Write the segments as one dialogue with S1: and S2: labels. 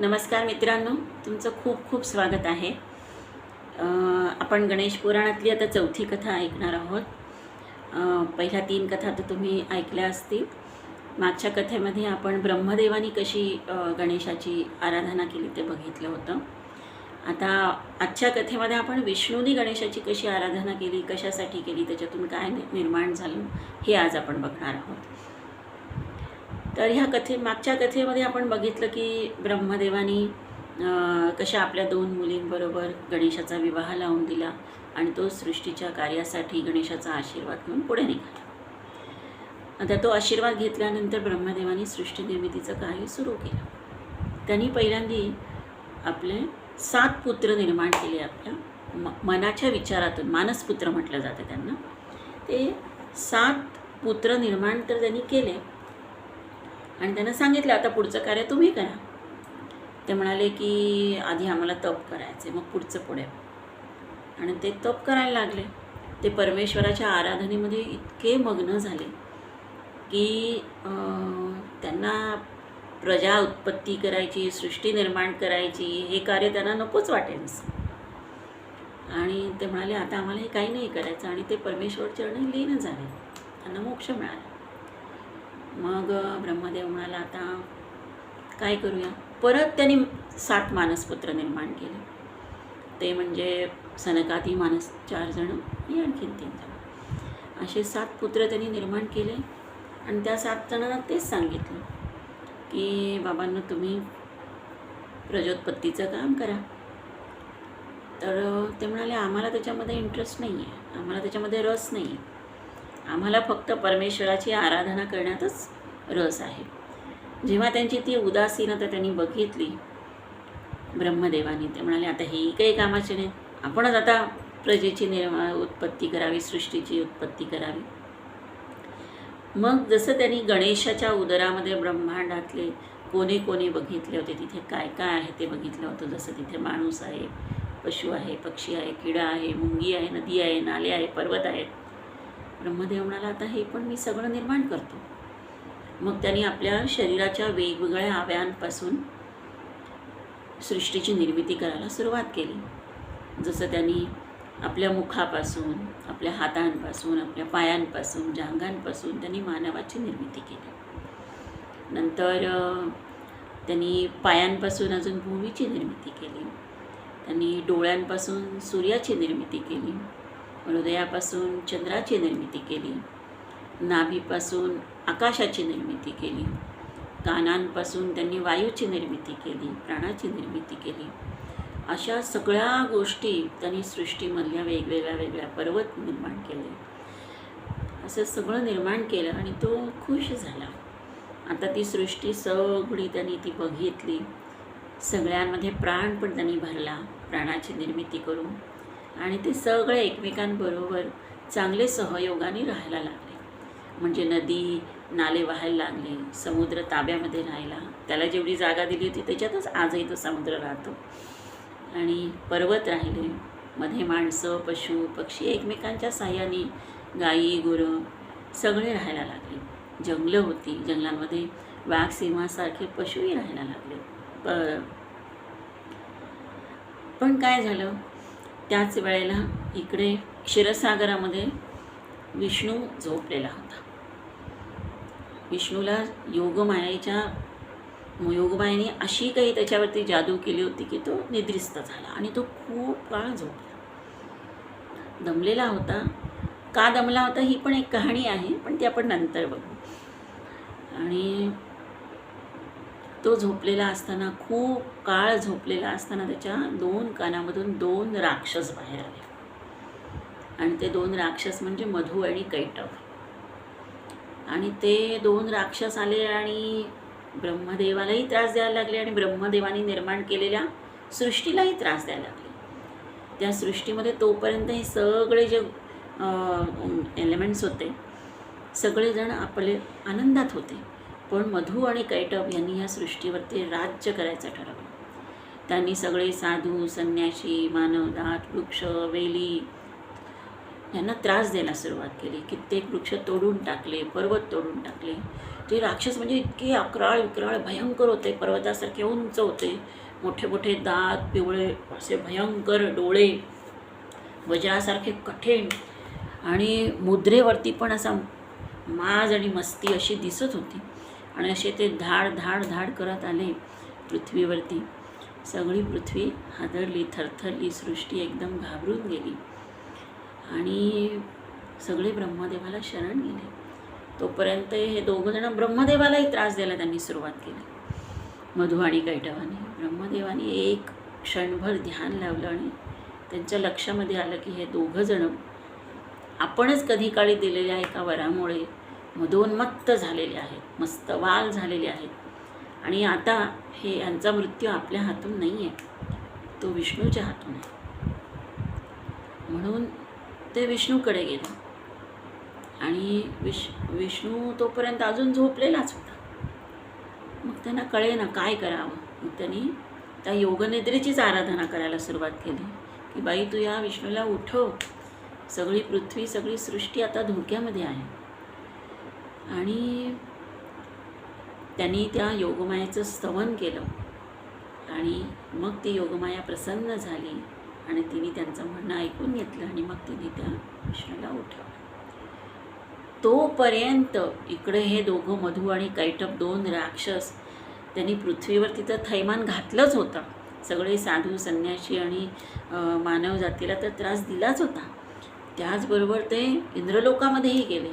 S1: नमस्कार मित्रांनो तुमचं खूप खूप स्वागत आहे. आपण गणेश पुराणातली आता चौथी कथा ऐकणार आहोत. पहिल्या तीन कथा तर तुम्ही ऐकल्या असतील. मागच्या कथेमध्ये आपण ब्रह्मदेवानी कशी गणेशाची आराधना केली ते बघितलं होतं. आता आजच्या कथेमध्ये आपण विष्णूनी गणेशाची कशी आराधना केली कशासाठी केली त्याच्यातून काय निर्माण झालं हे आज आपण बघणार आहोत. तर ह्या कथे मागच्या कथेमध्ये आपण बघितलं की ब्रह्मदेवानी कशा आपल्या दोन मुलींबरोबर गणेशाचा विवाह लावून दिला आणि तो सृष्टीच्या कार्यासाठी गणेशाचा आशीर्वाद घेऊन पुढे निघाला. आता तो आशीर्वाद घेतल्यानंतर ब्रह्मदेवानी सृष्टी निर्मितीचं कार्य सुरू केलं. त्यांनी पहिल्यांदी आपले सात पुत्र निर्माण केले आपल्या म मनाच्या विचारातून मानसपुत्र म्हटलं जातं त्यांना. ते सात पुत्र निर्माण तर त्यांनी केले आणि त्यांना सांगितलं आता पुढचं कार्य तुम्ही करा. ते म्हणाले की आधी आम्हाला तप करायचे मग पुढचं पुढे. आणि ते तप करायला लागले. ते परमेश्वराच्या आराधनेमध्ये इतके मग्न झाले की त्यांना प्रजा उत्पत्ती करायची सृष्टी निर्माण करायची हे कार्य त्यांना नकोच वाटेल आणि ते म्हणाले आता आम्हाला हे काही नाही करायचं. आणि ते परमेश्वर चरणी लीन झाले. त्यांना मोक्ष मिळाला. मग ब्रह्मदेव म्हणाला आता काय करूया? परत त्यांनी सात मानसपुत्र निर्माण केले. ते म्हणजे सनकाती मानस चार जण आणि आणखीन तीन जण. असे सात पुत्र त्यांनी निर्माण केले आणि त्या सात जणांना तेच सांगितलं की बाबांना तुम्ही प्रजोत्पत्तीचं काम करा. तर ते म्हणाले आम्हाला त्याच्यामध्ये इंटरेस्ट नाही आहे आम्हाला त्याच्यामध्ये रस नाही आहे आम्हाला फक्त परमेश्वराची आराधना करण्यातच रस आहे. जेव्हा त्यांची ती उदासीनता त्यांनी बघितली ब्रह्मदेवाने ते म्हणाले आता हेही काही कामाचे नाही आपणच आता प्रजेची निर्मा उत्पत्ती करावी सृष्टीची उत्पत्ती करावी. मग जसं त्यांनी गणेशाच्या उदरामध्ये ब्रह्मांडातले कोणी कोणी बघितले होते तिथे काय काय आहे ते बघितलं होतं. जसं तिथे माणूस आहे पशु आहे पक्षी आहे किडा आहे मुंगी आहे नदी आहे नाले आहे पर्वत आहेत ब्रह्मदेव म्हणाला आता हे पण मी सगळं निर्माण करतो. मग त्यांनी आपल्या शरीराच्या वेगवेगळ्या अवयांपासून सृष्टीची निर्मिती करायला सुरुवात केली. जसं त्यांनी आपल्या मुखापासून आपल्या हातांपासून आपल्या पायांपासून जांगांपासून त्यांनी मानवाची निर्मिती केली. नंतर त्यांनी पायांपासून अजून भूमीची निर्मिती केली. त्यांनी डोळ्यांपासून सूर्याची निर्मिती केली. हृदयापासून चंद्राची निर्मिती केली. नाभीपासून आकाशाची निर्मिती केली. कानांपासून त्यांनी वायूची निर्मिती केली प्राणाची निर्मिती केली. अशा सगळ्या गोष्टी त्यांनी सृष्टीमधल्या वेगवेगळ्या वेगळ्या पर्वत निर्माण केले. असं सगळं निर्माण केलं आणि तो खुश झाला. आता ती सृष्टी सगळी त्यांनी ती बघितली. सगळ्यांमध्ये प्राण पण त्यांनी भरला. प्राणाची निर्मिती करून आणि ते सगळे एकमेकांबरोबर चांगले सहयोगाने राहायला लागले. म्हणजे नदी नाले व्हायला लागले समुद्र ताब्यामध्ये राहायला. त्याला जेवढी जागा दिली होती त्याच्यातच आजही तो समुद्र राहतो. आणि पर्वत राहिले मध्ये माणसं पशु पक्षी एकमेकांच्या साह्याने गायी गुरं सगळे राहायला लागले. जंगलं होती जंगलांमध्ये वाघ सिंहासारखे पशुही राहायला लागले. प पण काय झालं? त्याच वेळेला इकडे क्षीरसागरामध्ये विष्णू झोपलेला होता. विष्णूला योगमायेच्या योगमायेने अशी काही त्याच्यावरती जादू केली होती की तो निद्रिस्त झाला आणि तो खूप काळ झोपला. दमलेला होता. का दमला होता ही पण एक कहाणी आहे पण ती आपण नंतर बघू. आणि तो झोपलेला असताना खूप काळ झोपलेला असताना त्याच्या दोन कानामधून दोन राक्षस बाहेर आले. आणि ते दोन राक्षस म्हणजे मधू आणि कैटव. आणि ते दोन राक्षस आले आणि ब्रह्मदेवालाही त्रास द्यायला लागले आणि ब्रह्मदेवाने निर्माण केलेल्या सृष्टीलाही त्रास द्यायला लागले. त्या सृष्टीमध्ये तोपर्यंत हे सगळे जे एलिमेंट्स होते सगळेजण आपले आनंदात होते. पण मधू आणि कैटभ यांनी या सृष्टीवरती राज्य करायचं ठरवलं. त्यांनी सगळे साधू संन्याशी मानवदात वृक्ष वेली यांना त्रास द्यायला सुरुवात केली. कित्येक वृक्ष तोडून टाकले पर्वत तोडून टाकले. ते राक्षस म्हणजे इतके अकराळ विक्राळ भयंकर होते. पर्वतासारखे उंच होते. मोठे मोठे दात पिवळे असे भयंकर डोळे वज्रासारखे कठीण आणि मुद्रेवरती पण असा माज आणि मस्ती अशी दिसत होती. आणि असे ते धाड धाड धाड करत आले पृथ्वीवरती. सगळी पृथ्वी हादरली थरथरली सृष्टी एकदम घाबरून गेली. आणि सगळे ब्रह्मदेवाला शरण गेले. तोपर्यंत हे दोघं जण ब्रह्मदेवालाही त्रास द्यायला त्यांनी सुरुवात केली. मधु आणि कैटवाने. ब्रह्मदेवाने एक क्षणभर ध्यान लावलं आणि त्यांच्या लक्षामध्ये आलं की हे दोघं जण आपणच कधी काळी दिलेल्या एका वरामुळे मदोन्मत्त झालेले आहेत मस्त वाल झालेले आहेत. आणि आता हे यांचा मृत्यू आपल्या हातून नाही आहे तो विष्णूच्या हातून आहे. म्हणून ते विष्णूकडे गेले. आणि विष विष्णू तोपर्यंत अजून झोपलेलाच होता. मग त्यांना कळे ना काय करावं. मग त्यांनी त्या योगनिद्रेचीच आराधना करायला सुरुवात केली. की बाई तू या विष्णूला उठव. सगळी पृथ्वी सगळी सृष्टी आता धोक्यामध्ये आहे. आणि त्यांनी त्या योगमायाचं स्तवन केलं. आणि मग ती योगमाया प्रसन्न झाली आणि तिने त्यांचं म्हणणं ऐकून घेतलं आणि मग तिने त्या विष्णूला उठवलं. तोपर्यंत इकडे हे दोघं मधू आणि कैटप दोन राक्षस त्यांनी पृथ्वीवर तिथं थैमान घातलंच होतं. सगळे साधू संन्याशी आणि मानव जातीला तर त्रास दिलाच होता. त्याचबरोबर ते इंद्रलोकामध्येही गेले.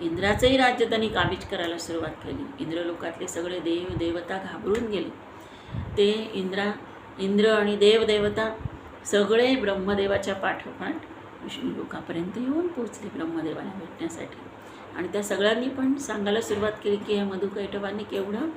S1: इंद्राचंही राज्य त्यांनी काबीज करायला सुरुवात केली. इंद्रलोकातले सगळे देव देवता घाबरून गेले. ते इंद्रा इंद्र आणि देवदेवता सगळे ब्रह्मदेवाच्या पाठोपाठ विष्णू लोकापर्यंत येऊन पोचले ब्रह्मदेवाला भेटण्यासाठी. आणि त्या सगळ्यांनी पण सांगायला सुरुवात केली की या मधुकैटवांनी केवढं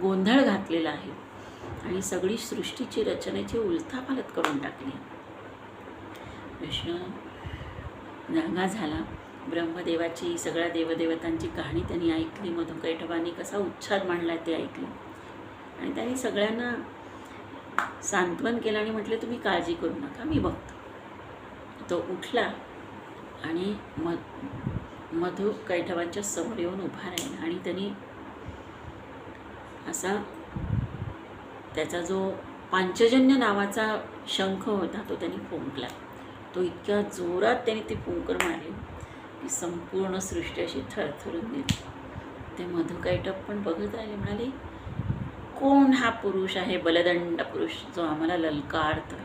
S1: गोंधळ घातलेला आहे. आणि सगळी सृष्टीची रचनेची उलथापालत करून टाकली. विष्णू जागा झाला. ब्रह्मदेवाची सगळ्या देवदेवतांची कहाणी त्यांनी ऐकली मधुकैटवांनी कसा उच्छाद मांडला ते ऐकले. आणि त्यांनी सगळ्यांना सांत्वन केलं आणि म्हटले तुम्ही काळजी करू नका मी बघतो. तो उठला आणि म मधु कैठवांच्या समोर येऊन उभा राहिला आणि त्यांनी असा त्याचा जो पांचजन्य नावाचा शंख होता तो त्यांनी फुंकला. तो इतक्या जोरात त्याने ते फुंकर मारले. ही संपूर्ण सृष्टी अशी थरथरून गेली. ते मधुकैटप पण बघत राहिले म्हणाले कोण हा पुरुष आहे बलदंड पुरुष जो आम्हाला ललकारतो?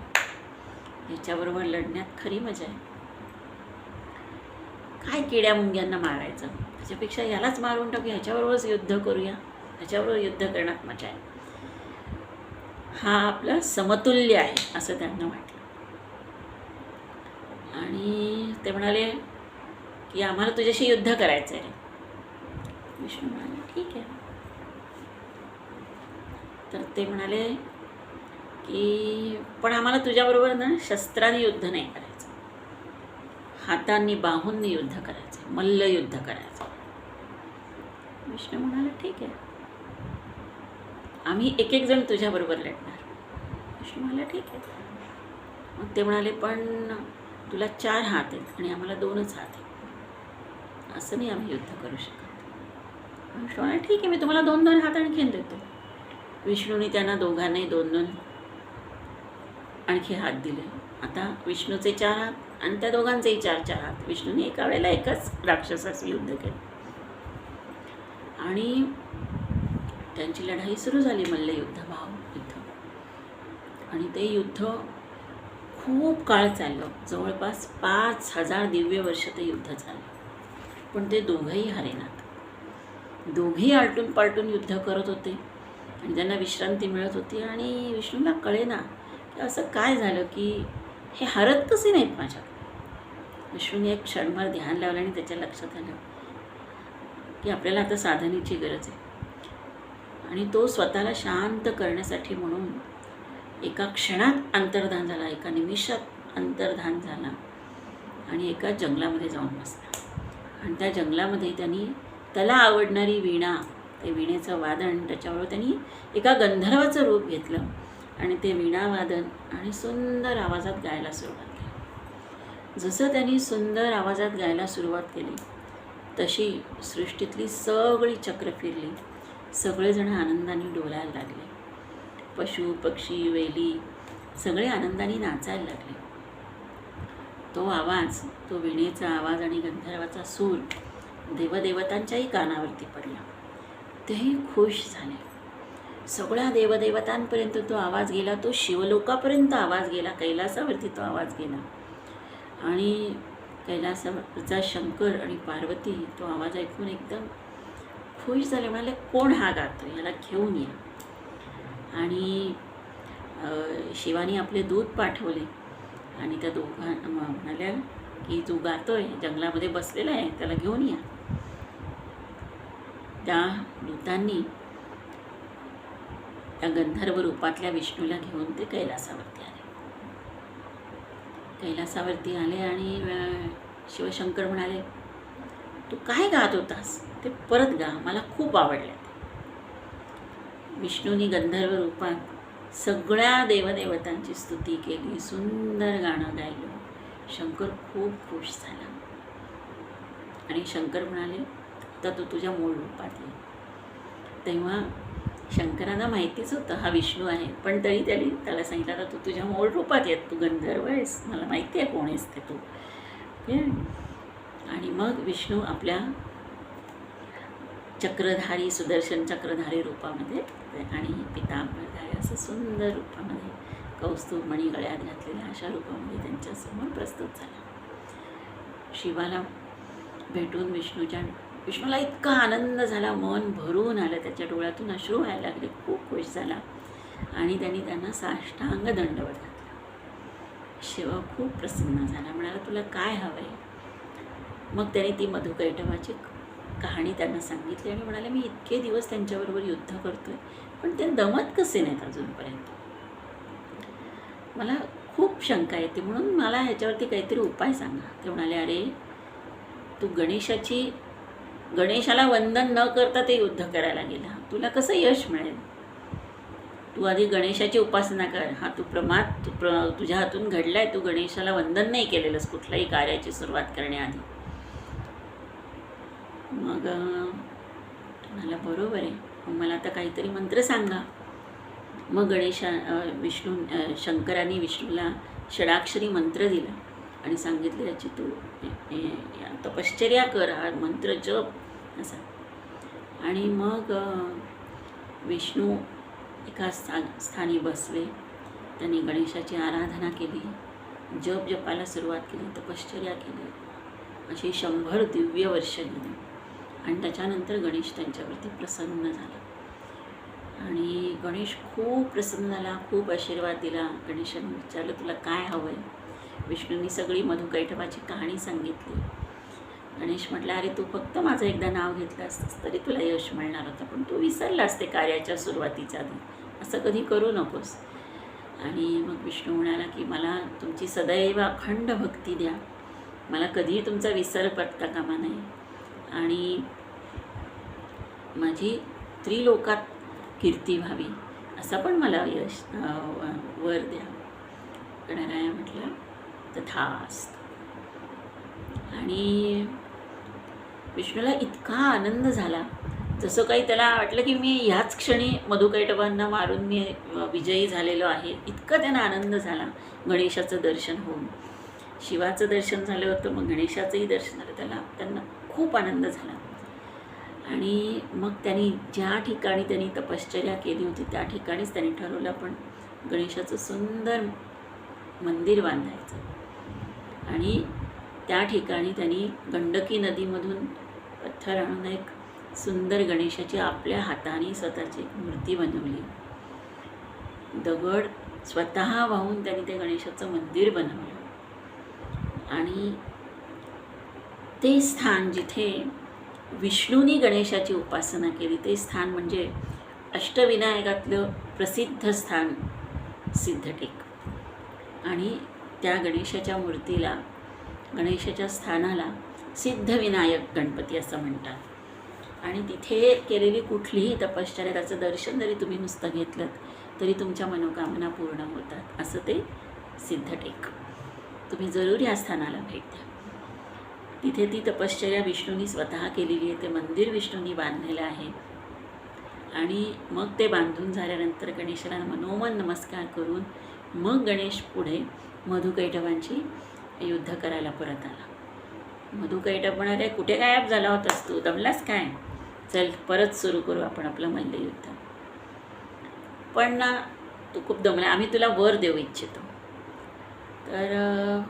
S1: याच्याबरोबर लढण्यात खरी मजा आहे. काय किड्या मुंग्यांना मारायचं? त्याच्यापेक्षा यालाच मारून टाकू ह्याच्याबरोबरच युद्ध करूया. ह्याच्याबरोबर युद्ध करण्यात मजा आहे. हा आपला समतुल्य आहे असं त्यांना वाटलं. आणि ते म्हणाले की आम्हाला तुझ्याशी युद्ध करायचं आहे विष्णू म्हणाले ठीक आहे. तर ते म्हणाले की पण आम्हाला तुझ्याबरोबर ना शस्त्राने युद्ध नाही करायचं. हातांनी बाहूंनी युद्ध करायचं मल्ल युद्ध करायचं. विष्णू म्हणाला ठीक आहे. आम्ही एक एक जण तुझ्याबरोबर लढणार. विष्णू म्हणाला ठीक आहे. मग ते म्हणाले पण तुला चार हात आहेत आणि आम्हाला दोनच हात आहेत. असं नाही आम्ही युद्ध करू शकत विष्णू ठीक आहे मी तुम्हाला दोन दोन हात आणखीन देतो. विष्णूने त्यांना दोघांनाही दोन दोन आणखी हात दिले. आता विष्णूचे चार हात आणि त्या दोघांचेही चार चार हात. विष्णूने एका वेळेला एकाच राक्षसाचं युद्ध केलं. आणि त्यांची लढाई सुरू झाली मल्लयुद्ध भाव युद्ध. आणि ते युद्ध खूप काळ चाललं. जवळपास पाच हजार दिव्य वर्ष ते युद्ध झालं. पण ते दोघंही हरेनात दोघेही आलटून पालटून युद्ध करत होते. आणि त्यांना विश्रांती मिळत होती. आणि विष्णूला कळेना की असं काय झालं की हे हरत कसे नाहीत माझ्याकडे? विष्णूने एक क्षणभर ध्यान लावलं आणि त्याच्या लक्षात आलं की आपल्याला आता साधनेची गरज आहे. आणि तो स्वतःला शांत करण्यासाठी म्हणून एका क्षणात अंतर्धान झाला एका निमिषात अंतर्धान झाला आणि एका जंगलामध्ये जाऊन बसला. आणि त्या जंगलामध्ये त्यांनी त्याला आवडणारी वीणा ते वीणेचं वादन त्याच्यावर त्यांनी एका गंधर्वाचं रूप घेतलं. आणि ते वीणावादन आणि सुंदर आवाजात गायला सुरुवात केली. जसं त्यांनी सुंदर आवाजात गायला सुरुवात केली तशी सृष्टीतली सगळी चक्र फिरली. सगळेजण आनंदाने डोलायला लागले. पशु पक्षी वेली सगळे आनंदाने नाचायला लागले. तो आवाज तो विणेचा आवाज आणि गंधर्वाचा सूर देवदेवतांच्याही कानावरती पडला. तेही खुश झाले. सगळ्या देवदेवतांपर्यंत तो आवाज गेला तो शिवलोकापर्यंत आवाज गेला कैलासावरती तो आवाज गेला. आणि कैलासावरचा शंकर आणि पार्वती तो आवाज ऐकून एकदम खुश झाले म्हणाले कोण हा गातो? याला घेऊन या. आणि शिवानी आपले दूध पाठवले. आणि त्या दोघां म्हणाल्या की तू गातोय जंगलामध्ये बसलेला आहे त्याला घेऊन या. त्या दूतांनी त्या गंधर्व रूपातल्या विष्णूला घेऊन ते कैलासावरती आले. कैलासावरती आले आणि शिवशंकर म्हणाले तू काय गात होतास? ते परत गा मला खूप आवडले. विष्णूनी गंधर्व रूपात सगळ्या देवदेवतांची स्तुती केली सुंदर गाणं गायलं. शंकर खूप खुश झाला. आणि शंकर म्हणाले तर तू तुझ्या मूळ रूपात ये. तेव्हा शंकरांना माहितीच होतं हा विष्णू आहे. पण तरी त्याने त्याला सांगितलं आता तू तुझ्या मूळ रूपात येत तू गंधर्व आहेस. मला माहिती आहे कोण आहेस ते तू. आणि मग विष्णू आपल्या चक्रधारी सुदर्शन चक्रधारी रूपामध्ये आणि आहे असं सुंदर रूपामध्ये कौस्तुभ मणी गळ्यात घातलेल्या अशा रूपामध्ये त्यांच्यासमोर प्रस्तुत झाला. शिवाला भेटून विष्णूच्या विष्णूला इतका आनंद झाला मन भरून आलं त्याच्या डोळ्यातून अश्रू व्हायला लागले खूप खुश झाला आणि त्यांनी त्यांना साष्टांग दंडवत घातला. शिव खूप प्रसन्न झाला म्हणाला तुला काय हवं आहे मग त्याने ती मधुकैटवाची कहाणी त्यांना सांगितली आणि म्हणाले मी इतके दिवस त्यांच्याबरोबर युद्ध करतोय पण ते दमत कसे नाहीत अजूनपर्यंत? मला खूप शंका येते. म्हणून मला ह्याच्यावरती काहीतरी उपाय सांगा. ते म्हणाले अरे तू गणेशाची गणेशाला वंदन न करता ते युद्ध करायला गेला. तुला कसं यश मिळेल? तू आधी गणेशाची उपासना कर. हा तू प्रमाद प्र तुझ्या हातून घडलाय. तू गणेशाला वंदन नाही केलेलंस कुठल्याही कार्याची सुरुवात करण्याआधी. मग अं, म्हणाला बरोबर आहे. मग मला आता काहीतरी मंत्र सांगा. मग गणेशा विष्णू शंकराने विष्णूला षडाक्षरी मंत्र दिला आणि सांगितले याची तू तपश्चर्या कर हा मंत्र जप असा. आणि मग विष्णू एका स्था स्थानी बसले. त्यांनी गणेशाची आराधना केली जप जपाला सुरुवात केली तपश्चर्या केली अशी शंभर दिव्य वर्ष गेली. आणि त्याच्यानंतर गणेश त्यांच्यावरती प्रसन्न झाला. आणि गणेश खूप प्रसन्न झाला खूप आशीर्वाद दिला. गणेशाने विचारलं तुला काय हवं आहे विष्णूंनी सगळी मधुकैठवाची कहाणी सांगितली. गणेश म्हटलं अरे तू फक्त माझं एकदा नाव घेतलं असतंस तरी तुला यश मिळणार होतं पण तू विसरलास ते कार्याच्या सुरुवातीच्या आधी. असं कधी करू नकोस. आणि मग विष्णू म्हणाला की मला तुमची सदैव अखंड भक्ती द्या. मला कधीही तुमचा विसर पटता कामा नाही आणि माझी त्रिलोकात कीर्ती व्हावी असा पण मला यश वर द्या. गणराया म्हटलं तथास्त. आणि विष्णूला इतका आनंद झाला. जसं काही त्याला वाटलं की मी ह्याच क्षणी मधुकैटवांना मारून मी विजयी झालेलो आहे. इतका त्यांना आनंद झाला गणेशाचं दर्शन होऊन. शिवाचं दर्शन झालं होतं मग गणेशाचंही दर्शन झालं. त्याला त्यांना खूप आनंद झाला. आणि मग त्यांनी ज्या ठिकाणी त्यांनी तपश्चर्या केली होती त्या ठिकाणीच त्यांनी ठरवलं पण गणेशाचं सुंदर मंदिर बांधायचं. आणि त्या ठिकाणी त्यांनी गंडकी नदीमधून पत्थर आणून एक सुंदर गणेशाची आपल्या हाताने स्वतःची एक मूर्ती बनवली. दगड स्वतः वाहून त्यांनी ते गणेशाचं मंदिर बनवलं. आणि ते स्थान जिथे विष्णूनी गणेशाची उपासना केली ते स्थान म्हणजे अष्टविनायकातलं प्रसिद्ध स्थान सिद्धटेक. आणि त्या गणेशाच्या मूर्तीला गणेशाच्या स्थानाला सिद्धविनायक गणपती असं म्हणतात. आणि तिथे केलेली कुठलीही तपश्चर्या त्याचं दर्शन जरी तुम्ही नुसतं घेतलं तरी तुमच्या मनोकामना पूर्ण होतात असं ते सिद्धटेक. तुम्ही जरूर या स्थानाला भेट द्या. तिथे ती तपश्चर्या विष्णूंनी स्वतः केलेली आहे. ते मंदिर विष्णूंनी बांधलेलं आहे. आणि मग ते बांधून झाल्यानंतर गणेशाला मनोमन नमस्कार करून मग गणेश पुढे मधुकैटवांची युद्ध करायला परत आला. मधुकैटव म्हणाले कुठे गायब झाला होतास तू? दमलास काय? चल परत सुरू करू आपण आपलं मल्लयुद्ध. पण ना तू खूप दमला. आम्ही तुला वर देऊ इच्छितो. तर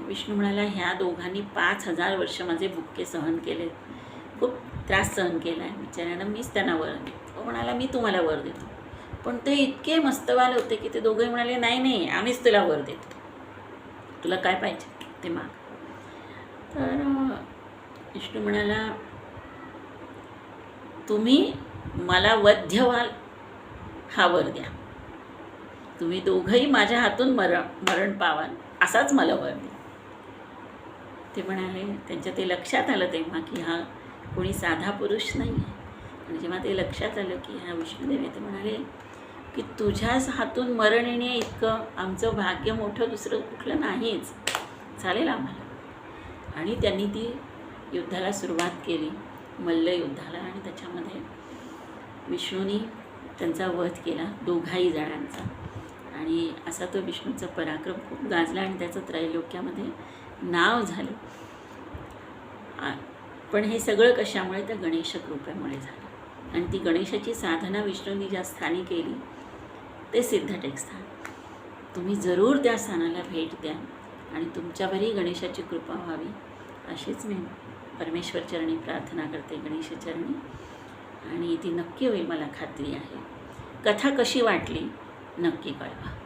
S1: विष्णू म्हणाला ह्या दोघांनी पाच हजार वर्ष माझे बुक्के सहन केले. खूप त्रास सहन केला आहे. बिचाऱ्यानं मीच त्यांना वर देतो तो म्हणाला मी तुम्हाला वर देतो. पण ते इतके मस्तवाल होते की ते दोघे म्हणाले नाही नाही आम्हीच तुला वर देतो. तुला काय पाहिजे ते माग. तर विष्णू म्हणाला तुम्ही मला वध्य व्हाल हा वर द्या. तुम्ही दोघंही माझ्या हातून मरण मरण पावाल. असाच मला वर द्या ते म्हणाले त्यांच्या ते लक्षात आलं तेव्हा की हा कोणी साधा पुरुष नाही आहे. आणि जेव्हा ते लक्षात आलं की हा विष्णुदेव ते म्हणाले की तुझ्याच हातून मरण येणे इतकं आमचं भाग्य मोठं दुसरं कुठलं नाहीच. चालेल आम्हाला. आणि त्यांनी ती युद्धाला सुरुवात केली मल्लयुद्धाला आणि त्याच्यामध्ये विष्णूनी त्यांचा वध केला दोघाही जणांचा. असा तो विष्णूचा पराक्रम खूप गाजला आणि त्याचं त्रैलोक्यामध्ये नाव झालं. पण हे सगळं कशामुळे? तर गणेश कृपेमुळे झालं. आणि ती गणेशाची साधना विष्णूंनी ज्या स्थानी केली ते सिद्धटेक स्थान. तुम्ही जरूर त्या स्थानाला भेट द्या आणि तुमच्यावरही गणेशाची कृपा व्हावी अशीच मी परमेश्वर चरणी प्रार्थना करते गणेशचरणी आणि ती नक्की होईल मला खात्री आहे. कथा कशी वाटली नक्की कळवा.